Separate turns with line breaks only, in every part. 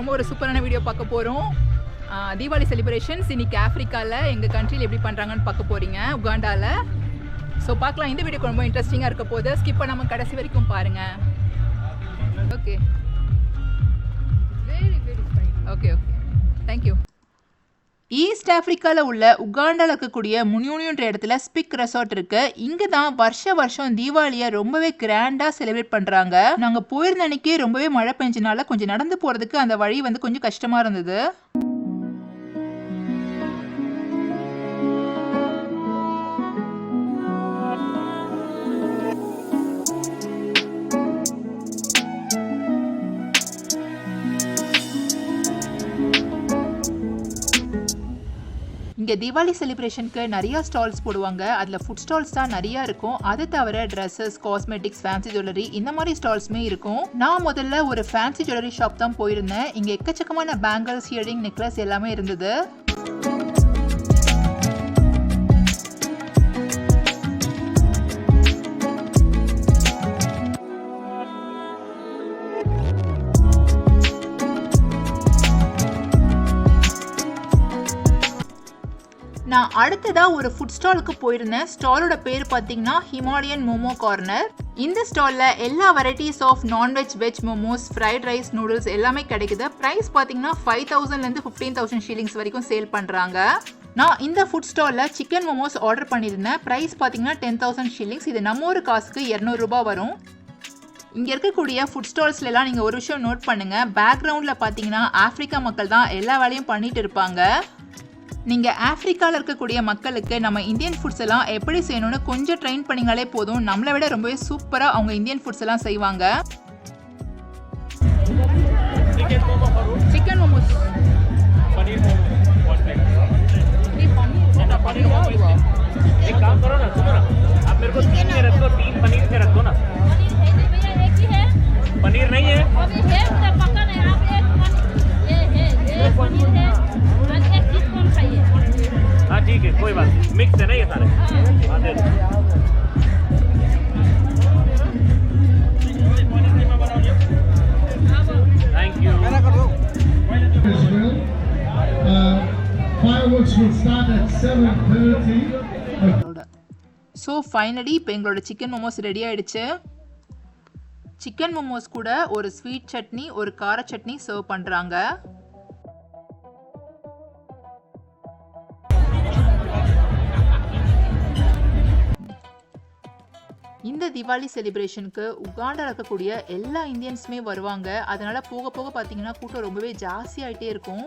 ரொம்ப ஒரு சூப்பரான வீடியோ பார்க்க போகிறோம் தீபாவளி செலிப்ரேஷன்ஸ் இன்னைக்கு ஆஃப்ரிக்காவில் எங்கள் கண்ட்ரியில் எப்படி பண்ணுறாங்கன்னு பார்க்க போகிறீங்க உகாண்டாவில் ஸோ பார்க்கலாம். இந்த வீடியோ ரொம்ப இன்ட்ரெஸ்டிங்காக இருக்க போது ஸ்கிப் பண்ணாமல் கடைசி வரைக்கும் பாருங்கள் okay okay okay thank you east ஆஃப்ரிக்காவில் உள்ள உகாண்டாவில் இருக்கக்கூடிய முனியூனியுன்ற இடத்துல ஸ்பிக் ரெசார்ட் இருக்கு. இங்கே தான் வருஷ வருஷம் தீபாவளியை ரொம்பவே கிராண்டாக செலிப்ரேட் பண்ணுறாங்க நாங்கள் போயிருந்த அன்னைக்கு ரொம்பவே மழை பெஞ்சனால கொஞ்சம் நடந்து போகிறதுக்கு அந்த வழி வந்து கொஞ்சம் கஷ்டமாக இருந்தது. இங்கே தீபாவளி செலிப்ரேஷனுக்கு நிறைய ஸ்டால்ஸ் போடுவாங்க. அதில் ஃபுட் ஸ்டால்ஸ் தான் நிறைய இருக்கும். அது தவிர ட்ரெஸ்ஸஸ் காஸ்மெட்டிக்ஸ் ஃபேன்சி ஜுவல்லரி இந்த மாதிரி ஸ்டால்ஸுமே இருக்கும். நான் முதல்ல ஒரு ஃபேன்சி ஜுவல்லரி ஷாப் தான் போயிருந்தேன். இங்கே எக்கச்சக்கமான பேங்கிள்ஸ் இயரிங் நெக்லஸ் எல்லாமே இருந்தது. அடுத்ததா ஒரு ஃபுட் ஸ்டாலுக்கு போயிருந்தேன். ஸ்டாலோட பேர் பார்த்தீங்கன்னா ஹிமாலயன் மோமோ கார்னர் இந்த ஸ்டாலில் எல்லா varieties of nonveg veg momos fried rice noodles எல்லாமே கிடைக்குது. ப்ரைஸ் பார்த்தீங்கன்னா ஃபைவ் தௌசண்ட்லேருந்து ஃபிஃப்டீன் தௌசண்ட் ஷீலிங்ஸ் வரைக்கும் சேல் பண்ணுறாங்க நான் இந்த ஃபுட் ஸ்டாலில் சிக்கன் மோமோஸ் ஆர்டர் பண்ணியிருந்தேன். ப்ரைஸ் பார்த்தீங்கன்னா டென் தௌசண்ட் ஷீலிங்ஸ் இது நம்ம ஒரு காசுக்கு இரநூறுபா வரும். இங்கே இருக்கக்கூடிய ஃபுட் ஸ்டால்ஸ்லாம் நீங்கள் ஒரு விஷயம் நோட் பண்ணுங்கள் பேக்ரவுண்டில் பார்த்தீங்கன்னா ஆஃப்ரிக்கா மக்கள் தான் எல்லா வேலையும் பண்ணிட்டு இருப்பாங்க. நீங்கள் ஆஃப்ரிக்காவில் இருக்கக்கூடிய மக்களுக்கு நம்ம இந்தியன் ஃபுட்ஸ் எல்லாம் எப்படி செய்யணும்னு கொஞ்சம் ட்ரெயின் பண்ணிங்களே போதும் நம்மளை விட ரொம்பவே சூப்பராக அவங்க இந்தியன் ஃபுட்ஸ் எல்லாம் செய்வாங்க
chicken momo
fruit chicken momos paneer momo one mix है ना ये सारे हाँ दे दो thank you
Israel. Uh, fireworks will start at 7.30.
So finally இப்போ எங்களோட சிக்கன் மோமோஸ் ரெடி ஆயிடுச்சு சிக்கன் மோமோஸ் கூட ஒரு ஸ்வீட் சட்னி ஒரு கார சட்னி சர்வ் பண்ணுறாங்க இந்த தீபாவளி செலிப்ரேஷனுக்கு உகாண்டா இருக்கக்கூடிய எல்லா இந்தியன்ஸுமே வருவாங்க. அதனால போக போக பார்த்தீங்கன்னா கூட்டம் ரொம்பவே ஜாஸ்தியாகிட்டே இருக்கும்.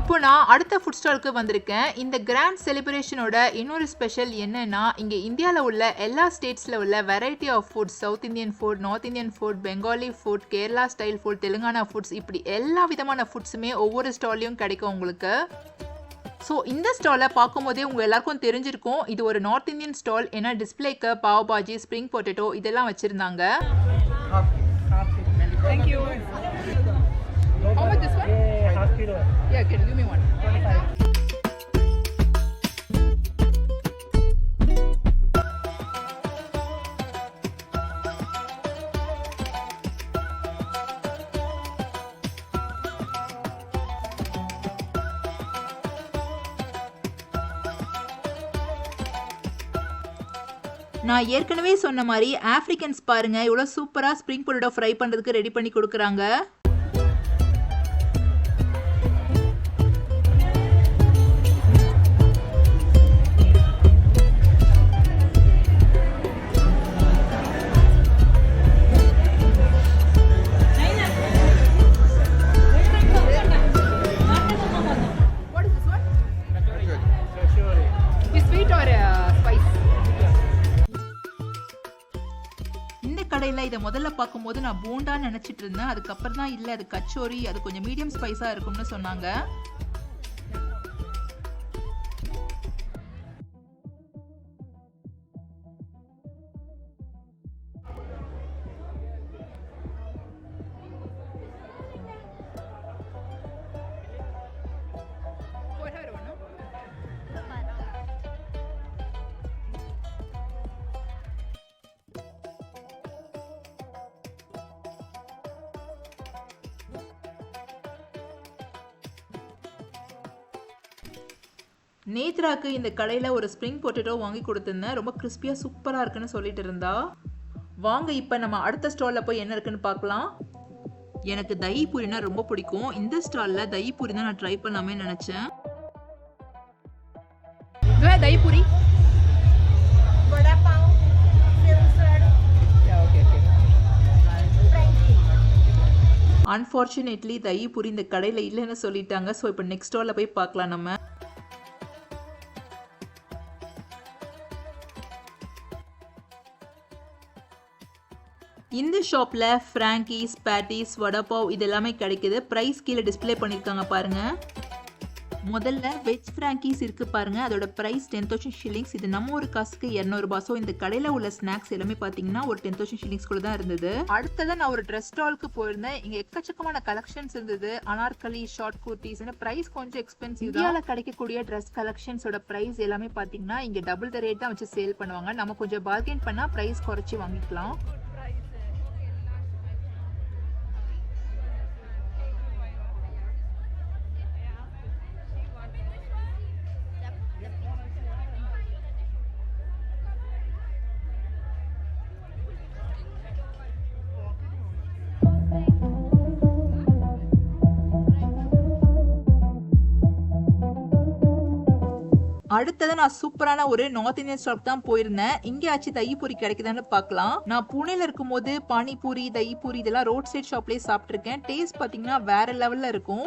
இப்போ நான் அடுத்த ஃபுட் ஸ்டாலுக்கு வந்திருக்கேன். இந்த கிராண்ட் செலிப்ரேஷனோட இன்னொரு ஸ்பெஷல் என்னன்னா இங்கே இந்தியாவில் உள்ள எல்லா ஸ்டேட்ஸில் உள்ள variety of foods south Indian food north Indian food Bengali food Kerala style food Telangana foods இப்படி எல்லா விதமான ஃபுட்ஸுமே ஒவ்வொரு ஸ்டால்லையும் கிடைக்கும் உங்களுக்கு. ஸோ இந்த ஸ்டாலை பார்க்கும்போதே உங்கள் எல்லாருக்கும் தெரிஞ்சிருக்கும் இது ஒரு நார்த் இந்தியன் ஸ்டால் ஏன்னா டிஸ்பிளேக்கு பாவ் பாஜி ஸ்ப்ரிங் பொட்டேட்டோ இதெல்லாம் வச்சுருந்தாங்க How much this one?
Yeah, half kilo.
Yeah, can you give me one? நான் ஏற்கனவே சொன்ன மாதிரி ஆஃப்ரிக்கன்ஸ் பாருங்க இவ்வளோ சூப்பராக ஸ்ப்ரிங் பொட்டேட்டோ ஃப்ரை பண்ணுறதுக்கு ரெடி பண்ணி கொடுக்குறாங்க. கடையில் இதை முதல்ல பார்க்கும்போது நான் போண்டான்னு நினச்சிட்டு இருந்தேன். அதுக்கப்புறம் தான் இல்லை அது கச்சோரி அது கொஞ்சம் மீடியம் ஸ்பைஸாக இருக்கும்னு சொன்னாங்க. நேத்ராக்கு இந்த கடையில் ஒரு ஸ்ப்ரிங் பொட்டேட்டோ வாங்கி கொடுத்துருந்தேன். ரொம்ப கிறிஸ்பியாக சூப்பராக இருக்குன்னு சொல்லிட்டு இருந்தா. வாங்க இப்போ நம்ம அடுத்த ஸ்டாலில் போய் என்ன இருக்குன்னு பார்க்கலாம். எனக்கு தயி பூரினா ரொம்ப பிடிக்கும். இந்த ஸ்டாலில் தயி பூரி தான் நான் ட்ரை பண்ணலாமே நினச்சேன். தயி பூரி? அன்ஃபார்ச்சுனேட்லி தயி பூரி இந்த கடையில் இல்லைன்னு சொல்லிட்டாங்க. ஸோ இப்போ நெக்ஸ்ட் ஸ்டாலில் போய் பார்க்கலாம் நம்ம. இந்த ஷாப்பில் ஃப்ராங்கீஸ் பேட்டிஸ் வடபாவ் இது எல்லாமே கிடைக்குது. ப்ரைஸ் கீழே டிஸ்ப்ளே பண்ணியிருக்காங்க பாருங்கள் முதல்ல வெஜ் ஃப்ராங்கீஸ் இருக்குது பாருங்கள் அதோட ப்ரைஸ் டென் தௌசண்ட் ஷில்லிங்ஸ் இது நம்ம ஒரு காசுக்கு இரநூறுபா. ஸோ இந்த கடையில் உள்ள ஸ்நாக்ஸ் எல்லாமே பார்த்தீங்கன்னா ஒரு டென் தௌசண்ட் ஷில்லிங்ஸ் கூட தான் இருந்தது. அடுத்ததான் நான் ஒரு ட்ரெஸ் ஸ்டாலுக்கு போயிருந்தேன். இங்கே எக்கச்சக்கமான கலெக்ஷன்ஸ் இருந்தது. அனார்கலி ஷார்ட் குர்த்திஸ் ப்ரைஸ் கொஞ்சம் எக்ஸ்பென்சிவ் இந்தியாவில் கிடைக்கக்கூடிய ட்ரெஸ் கலெக்ஷன்ஸோட ப்ரைஸ் எல்லாமே பார்த்தீங்கன்னா இங்கே டபுள் த ரேட் தான் வச்சு சேல் பண்ணுவாங்க. நம்ம கொஞ்சம் பார்கெயின் பண்ணால் ப்ரைஸ் குறைச்சி வாங்கிக்கலாம். அடுத்தது நான் சூப்பரான ஒரு நார்த் இந்தியன் ஸ்டாப் தான் போயிருந்தேன். இங்கே ஆச்சு தயி பூரி கிடைக்குதான்னு பார்க்கலாம். நான் புனேல இருக்கும்போது பானிபூரி தயி பூரி இதெல்லாம் ரோட் சைட் ஷாப்லேயே சாப்பிட்ருக்கேன் டேஸ்ட் பார்த்தீங்கன்னா வேற லெவலில் இருக்கும்.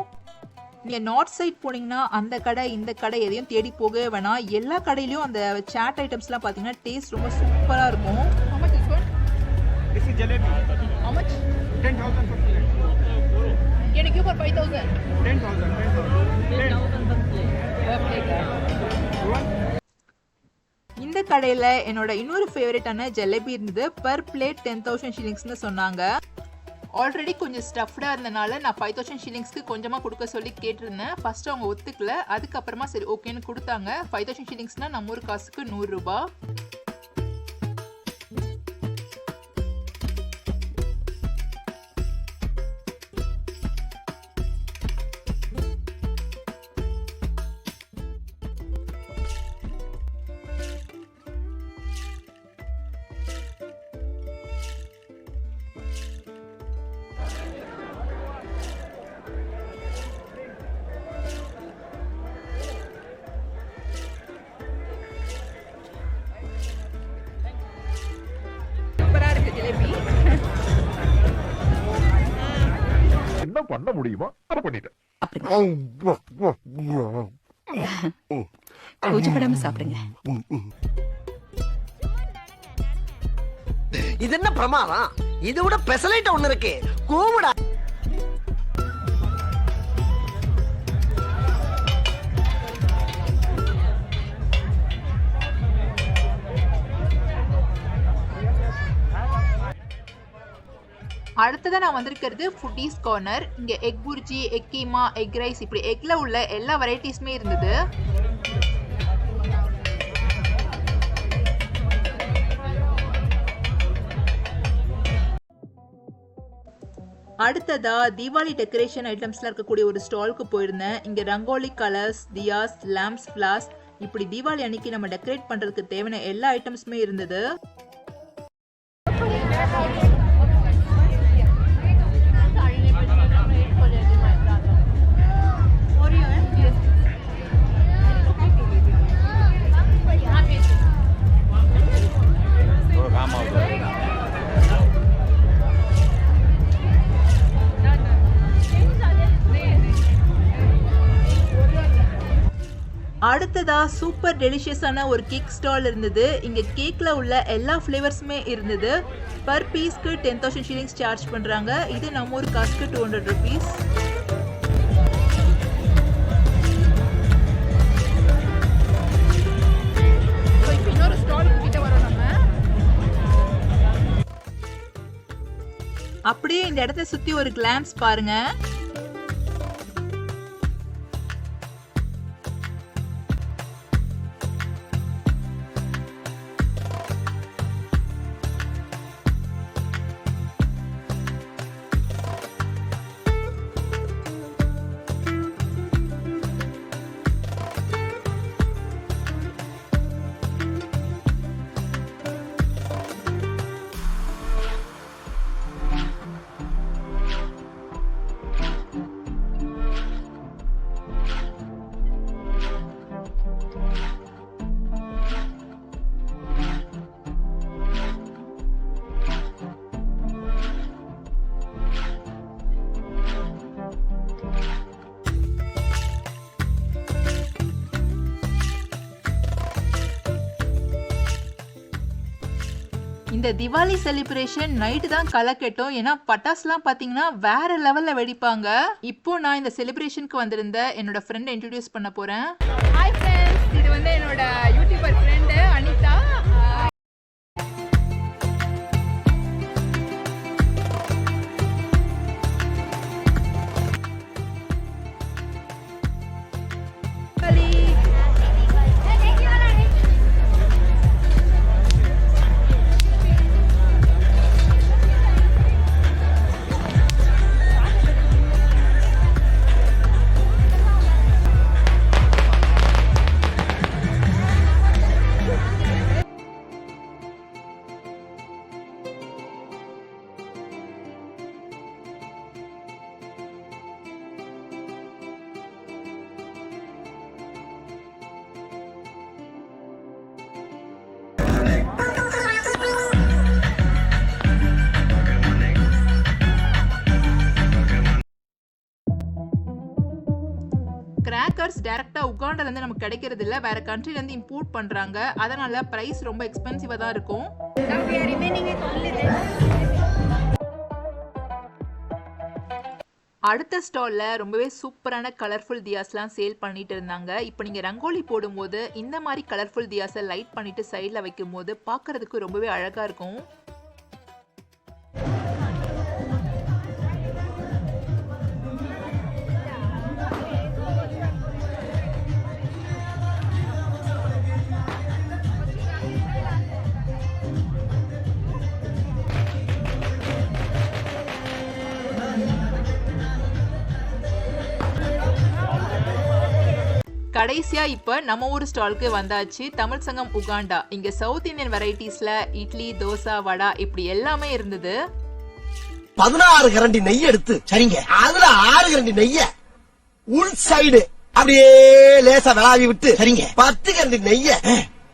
நீங்கள் நார்த் சைட் போனீங்கன்னா அந்த கடை இந்த கடை எதையும் தேடி போகவே வேணாம். எல்லா கடையிலையும் அந்த சாட் ஐட்டம்ஸ்லாம் பார்த்தீங்கன்னா டேஸ்ட் ரொம்ப சூப்பராக இருக்கும்.
This is jalebi.
How much?
10,000 per plate.
எனக்கு ஃபைவ் தௌசண்ட் இந்த கடையில் என்னோட இன்னொரு ஃபேவரட்டான ஜெலேபி இருந்தது. பர் பிளேட் டென் தௌசண்ட் ஷில்லிங்ஸ்னு சொன்னாங்க. ஆல்ரெடி கொஞ்சம் ஸ்டஃப்டாக இருந்தனால நான் ஃபைவ் தௌசண்ட் ஷில்லிங்ஸ்க்கு கொஞ்சமாக கொடுக்க சொல்லி கேட்டிருந்தேன். ஃபர்ஸ்ட் அவங்க ஒத்துக்கல. அதுக்கப்புறமா சரி ஓகேன்னு கொடுத்தாங்க. ஃபைவ் தௌசண்ட் ஷில்லிங்ஸ்னால் நம்ம ஊர் காசுக்கு நூறுரூபா
பண்ண முடியுமோ? அதை பண்ணிட்டேன்.
கூச்சப்படாம சாப்பிடுங்க.
இது என்ன பிரமாதம்? இது விட பெசலைட் ஒண்ணு இருக்கு. கூவுடா.
அடுத்ததாக நான் வந்திருக்கிறது ஃபுட்டீஸ் கார்னர் இங்கே egg bhurji egg keema egg rice இப்படி எக்கில் உள்ள எல்லா வெரைட்டிஸுமே இருந்தது. அடுத்ததா தீபாவளி டெக்கரேஷன் ஐட்டம்ஸ்லாம் இருக்கக்கூடிய ஒரு ஸ்டாலுக்கு போயிருந்தேன். இங்கே ரங்கோலி கலர்ஸ் தியாஸ் லேம்ப்ஸ் ஃப்ளாஸ் இப்படி தீபாவளி அன்னைக்கு நம்ம டெக்கரேட் பண்ணுறதுக்கு தேவையான எல்லா ஐட்டம்ஸுமே இருந்தது. அடுத்ததா சூப்பர் டெலிஷியஸான ஒரு கேக் ஸ்டால் இருந்தது. இங்க கேக்ல உள்ள எல்லா ஃப்ளேவர்ஸுமே இருந்தது. பர் பீஸ்க்கு டென் தௌசண்ட் ஷிலிங்ஸ் சார்ஜ் பண்றாங்க. இது நம்ம ஒரு காசுக்கு டூ ஹண்ட்ரட் ருபீஸ் அப்படியே இந்த இடத்த சுத்தி ஒரு கிளான்ஸ் பாருங்க. இந்த திவாலி செலிப்ரேஷன் நைட்டு தான் கலக்கட்டும் ஏன்னா பட்டாசுலாம் பார்த்தீங்கன்னா வேற லெவலில் வெடிப்பாங்க. இப்போ நான் இந்த செலிப்ரேஷனுக்கு வந்திருந்த என்னோட ஃப்ரெண்டை இன்ட்ரடியூஸ் பண்ண போகிறேன் ஹாய் ஃப்ரெண்ட்ஸ் இது வந்து என்னோட யூடியூபர் ஃப்ரெண்ட் டேரெக்டாக உகாண்டாலேருந்து நமக்கு கிடைக்கிறது இல்லை வேற கண்ட்ரிலேருந்து இம்போர்ட் பண்ணுறாங்க அதனால் ப்ரைஸ் ரொம்ப எக்ஸ்பென்சிவாக தான் இருக்கும். அடுத்த ஸ்டாலில் ரொம்பவே சூப்பரான கலர்ஃபுல் தியாஸ்லாம் சேல் பண்ணிட்டு இருந்தாங்க. இப்போ நீங்கள் ரங்கோலி போடும்போது இந்த மாதிரி கலர்ஃபுல் தியாஸை லைட் பண்ணிட்டு சைடில் வைக்கும்போது பார்க்கறதுக்கு ரொம்பவே அழகாக இருக்கும். கடைசியா இப்ப நம்ம ஊர் ஸ்டாலுக்கு வந்தாச்சு தமிழ் சங்கம் உகாண்டா. இங்க சவுத் இந்தியன் வெரைட்டிஸ்ல இட்லி தோசை வடை இப்படி எல்லாமே இருந்தது.
பதினாறு கரண்டி நெய் எடுத்து சரிங்க அதுல ஆறு கரண்டி நெய்ய உள் சைடு அப்படியே லேசா விளாவி விட்டு சரிங்க பத்து கரண்டி நெய்ய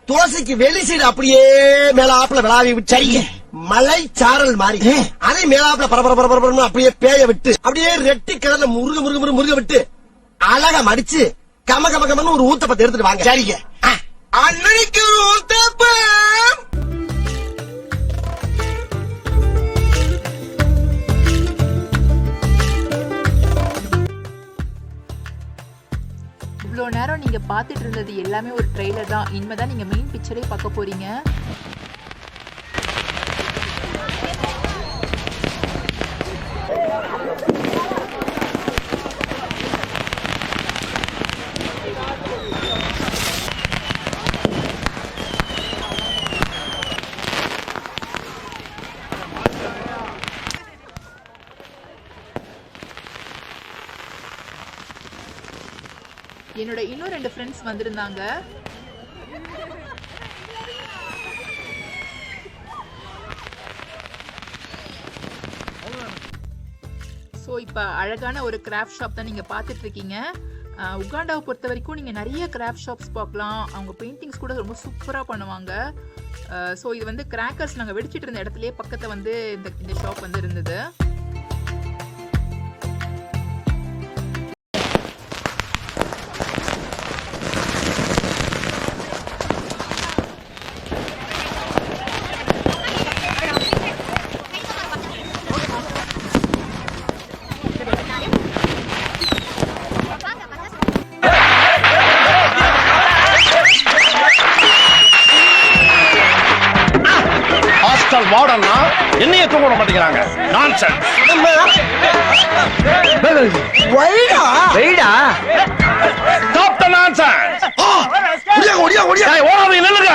தோசைக்கு வெளி சைடு அப்படியே மேலாப்புல விளாவி விட்டு சரிங்க மலை சாரல் மாதிரி அதே மேலாப்புல பரபர பரபரன்னு அப்படியே பேய விட்டு அப்படியே ரெட்டி கடல முருக முருக முருக முருக விட்டு அழகா மடிச்சு கம கம கமன்னு ஒரு ஊத்தப்பத்தை எடுத்துட்டு வாங்க. சரிங்க. அன்னைக்கு ஒரு ஊத்தப்பம்.
இவ்வளோ நேரம் நீங்க பார்த்துட்டு இருந்தது எல்லாமே ஒரு ட்ரெய்லர் தான். இனிமே தான் நீங்க மெயின் பிக்சரே பார்க்க போறீங்க. என்னோட இன்னும் ரெண்டு ஃப்ரெண்ட்ஸ் வந்திருந்தாங்க. ஸோ இப்போ அழகான ஒரு கிராஃப்ட் ஷாப் தான் நீங்கள் பார்த்துட்டு இருக்கீங்க உகாண்டாவை பொறுத்த வரைக்கும் நீங்கள் நிறைய கிராஃப்ட் ஷாப்ஸ் பார்க்கலாம். அவங்க பெயிண்டிங்ஸ் கூட ரொம்ப சூப்பராக பண்ணுவாங்க. ஸோ இது வந்து கிராக்கர்ஸ் நாங்கள் வெடிச்சிட்டு இருந்த இடத்துலயே பக்கத்தில் வந்து இந்த இந்த ஷாப் வந்து இருந்தது.
ஒடியா
நில்லுங்க.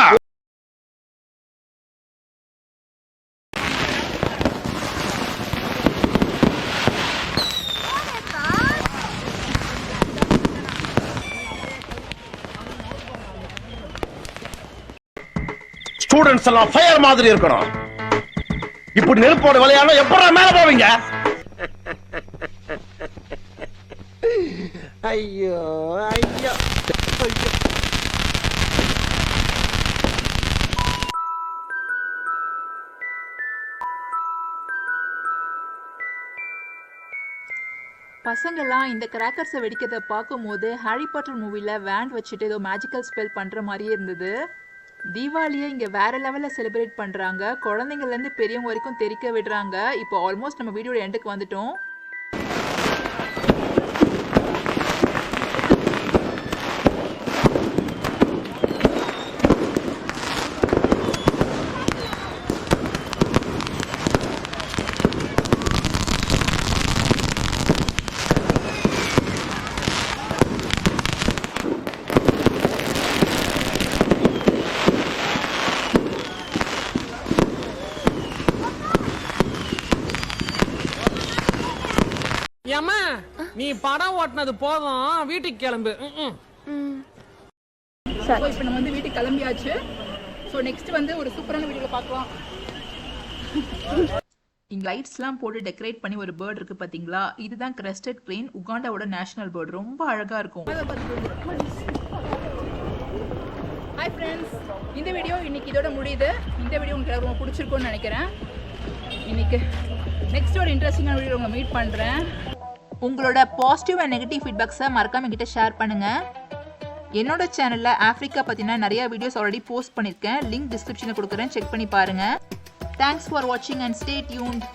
ஸ்டூடெண்ட்ஸ் எல்லாம் ஃபயர் மாதிரி இருக்கணும். இப்படி நெருப்போட விளையாட எப்படா மேல போவீங்க?
ஐயோ ஐயோ.
பசங்கள்லாம் இந்த கிராக்கர்ஸை வெடிக்கிறத பார்க்கும்போது ஹாரி பாட்டர் மூவியில் வேண்ட் வச்சுட்டு ஏதோ மேஜிக்கல் ஸ்பெல் பண்ணுற மாதிரியே இருந்தது. தீபாவளியை இங்கே வேற லெவலில் செலிப்ரேட் பண்ணுறாங்க குழந்தைங்கள்லேருந்து பெரியவங்க வரைக்கும் தெரிக்க விடுறாங்க. இப்போ ஆல்மோஸ்ட் நம்ம வீடியோட எண்டுக்கு வந்துட்டோம்.
படம் ஓட்டினது போதும். வீட்டுக்கு கிளம்பு. ம்ம்.
இப்போ நம்ம வந்து வீட்டுக்கு கிளம்பியாச்சு. ஸோ நெக்ஸ்ட் வந்து ஒரு சூப்பரான வீடியோவில் பார்க்கலாம். இங்கே லைட்ஸ்லாம் போட்டு டெக்கரேட் பண்ணி ஒரு பேர்ட் இருக்கு பார்த்தீங்களா இதுதான் கிரெஸ்டட் கிரெயின் உகாண்டாவோட நேஷனல் பேர்ட் ரொம்ப அழகாக இருக்கும். ஹாய் ஃப்ரெண்ட்ஸ் இந்த வீடியோ இன்னைக்கு இதோட முடியுது. இந்த வீடியோ உங்களுக்கு ரொம்ப பிடிச்சிருக்கும்னு நினைக்கிறேன். இன்னைக்கு நெக்ஸ்ட் ஒரு இன்ட்ரெஸ்டிங்கான வீடியோ உங்களை மீட் பண்ணுறேன் உங்களோட பாசிட்டிவ் அண்ட் நெகட்டிவ் ஃபீட்பேக்ஸை மறக்காம என்கிட்ட ஷேர் பண்ணுங்கள் என்னோட சேனலில் ஆஃப்ரிக்கா பற்றின நிறைய வீடியோஸ் ஆல்ரெடி போஸ்ட் பண்ணியிருக்கேன் லிங்க் டிஸ்கிரிப்ஷனில் கொடுக்குறேன். செக் பண்ணி பாருங்கள் தேங்க்ஸ் ஃபார் வாட்சிங் அண்ட் ஸ்டே டியூன்ட்